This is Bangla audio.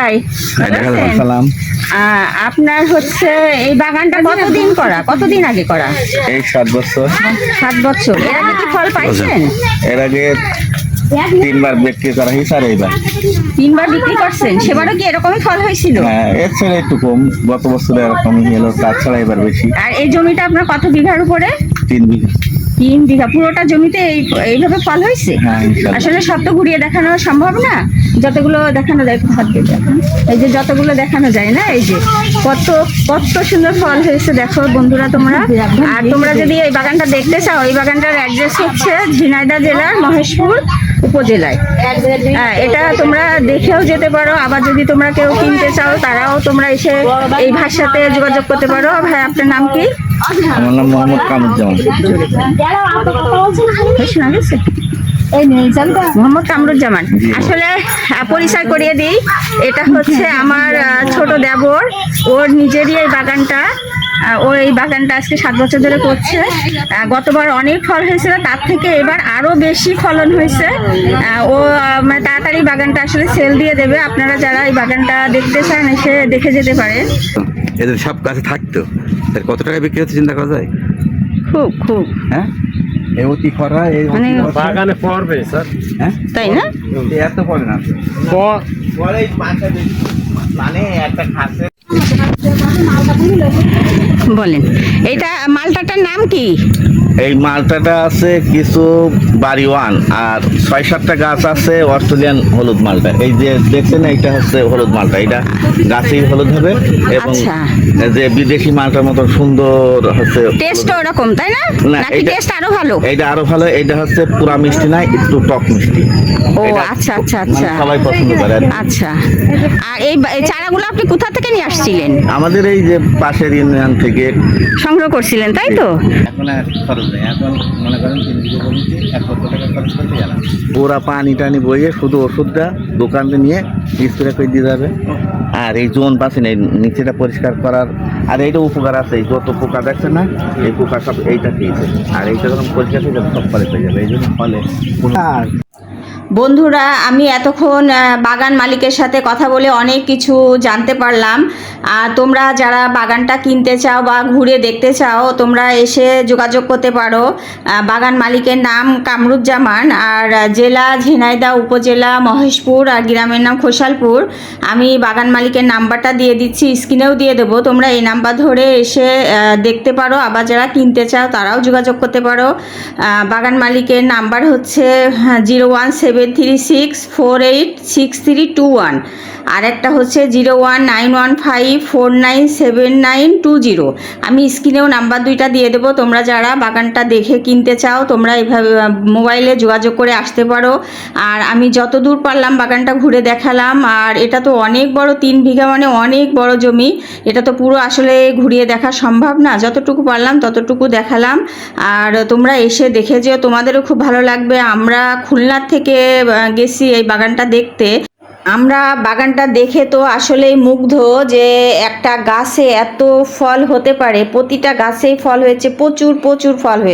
ভাই ভালো সালাম আপনার হচ্ছে এই বাগানটা কতদিন করা? কতদিন আগে করা? এই সাত বছর। সাত বছর। এর আগে কি ফল পাইছেন? এর আগে তিনবার বিক্রি করা হয়েছে আর এইবার। তিনবার বিক্রি করছেন? সেবারও কি এরকমই ফল হয়েছিল? হ্যাঁ এর ছাড়া একটু কম। গত বছর এরকম এলো তাছাড়া এবার বেশি। আর এই জমিটা আপনার কত বিঘার উপরে? তিন বিঘা। তিন বিঘা। পুরোটা জমিতে এই এইভাবে ফল হয়েছে? হ্যাঁ, আসলে সব তো ঘুরিয়ে দেখানো সম্ভব না। যতগুলো দেখানো যায় হাত দিয়ে এই যে যতগুলো দেখানো যায় না এই যে কত কত সুন্দর ফল হয়েছে দেখো বন্ধুরা তোমরা। আর তোমরা যদি এই বাগানটা দেখতে চাও এই বাগানটার অ্যাড্রেস হচ্ছে ঝিনাইদা জেলার মহেশপুর উপজেলায়। হ্যাঁ, এটা তোমরা দেখেও যেতে পারো। আবার যদি তোমরা কেউ কিনতে চাও তারাও তোমরা এসে এই ভাষাতে যোগাযোগ করতে পারো। ভাই আপনার নাম কি? আমার নাম মোহাম্মদ মোহাম্মদ কামরুজ্জামান। আসলে পরিচয় করিয়ে দিই। এটা হচ্ছে আমার ছোট দেবর। ওর নিজেরই এই বাগানটা। ও এই বাগানটা আজকে সাত বছর ধরে করছে। গতবার অনেক ফল হয়েছিল। তার থেকে এবার আরও বেশি ফলন হয়েছে। ও মানে তাড়াতাড়ি বাগানটা আসলে সেল দিয়ে দেবে। আপনারা যারা এই বাগানটা দেখতে চান এসে দেখে যেতে পারেন। এদের সব কাছে থাকতো। তার কত টাকা বিক্রি হচ্ছে চিন্তা করা যায়? খুব খুব। হ্যাঁ? এ অতি খরা এই মানে বাগানে পড়বে স্যার। হ্যাঁ? তাই না? এত পড়ে না। মানে একটা খাসে। বলেন এইটা মালটাটার নাম কি? এই মালটাটা আছে কিছু বাড়ি ওয়ান আর ছয় সাতটা গাছ আছে অস্ট্রেলিয়ান হলুদ মালটা। এই যে দেখছেন এইটা হচ্ছে হলুদ মালটা। এটা গাছেই হলুদ হবে এবং আচ্ছা। যে বিদেশি মালটার মতো সুন্দর হচ্ছে টেস্ট ওরকম তাই না? নাকি টেস্ট আরও ভালো? এইটা আরও ভালো এইটা হচ্ছে পুরা মিষ্টি না একটু টক মিষ্টি। ও আচ্ছা আচ্ছা মানে আচ্ছা। সবাই পছন্দ করে আচ্ছা। আর এই এই চারাগুলো আপনি কোথা থেকে নিয়ে আসছিলেন? আমাদের এই যে পাশের ইউনিয়ন থেকে সংগ্রহ করছিলেন তাই তো? এখন আর খরচ এখন মনে করেন পুরা পানি টানি বইয়ে শুধু ওষুধটা দোকানে নিয়ে স্প্রে করে দিয়ে যাবে। আর এই জোন পাশে এই নিচেটা পরিষ্কার করার, আর এইটা উপকার আছে, এই যত পোকা দেখছে না, এই পোকা সব এইটা খেয়েছে। আর এইটা যখন পরিষ্কার হয়ে যাবে সব ফলে পেয়ে যাবে, এই জন্য ফলে বন্ধুরা, আমি এতক্ষণ বাগান মালিকের সাথে কথা বলে অনেক কিছু জানতে পারলাম। তোমরা যারা বাগানটা কিনতে চাও বা ঘুরে দেখতে চাও, তোমরা এসে যোগাযোগ করতে পারো। বাগান মালিকের নাম কামরুজ্জামান, আর জেলা ঝিনাইদা উপজেলা মহেশপুর, আর গ্রামের নাম খোসালপুর আমি বাগান মালিকের নাম্বারটা দিয়ে দিচ্ছি, স্ক্রিনেও দিয়ে দেবো। তোমরা এই নাম্বার ধরে এসে দেখতে পারো। আবার যারা কিনতে চাও, তারাও যোগাযোগ করতে পারো। বাগান মালিকের নাম্বার হচ্ছে zero one seven three six four eight six three two one আর একটা হচ্ছে zero one nine one five four nine seven nine two zero আমি স্ক্রিনেও নাম্বার দুইটা দিয়ে দেবো তোমরা যারা বাগানটা দেখে কিনতে চাও তোমরা এইভাবে আহ, মোবাইলে যোগাযোগ করে আসতে পারো। আর আমি যত দূর পারলাম বাগানটা ঘুরে দেখালাম আর এটা তো অনেক বড় তিন বিঘা মানে অনেক বড় জমি। এটা তো পুরো আসলে ঘুরিয়ে দেখা সম্ভব না। যতটুকু পারলাম ততটুকু দেখালাম। আর তোমরা এসে দেখে যেও তোমাদেরও খুব ভালো লাগবে। আমরা খুলনার থেকে গেছি এই বাগানটা দেখতে। আমরা বাগানটা দেখে তো আসলেই মুগ্ধ যে একটা গাছে এত ফল হতে পারে, প্রতিটা গাছেই ফল হয়েছে, প্রচুর প্রচুর ফল হয়েছে।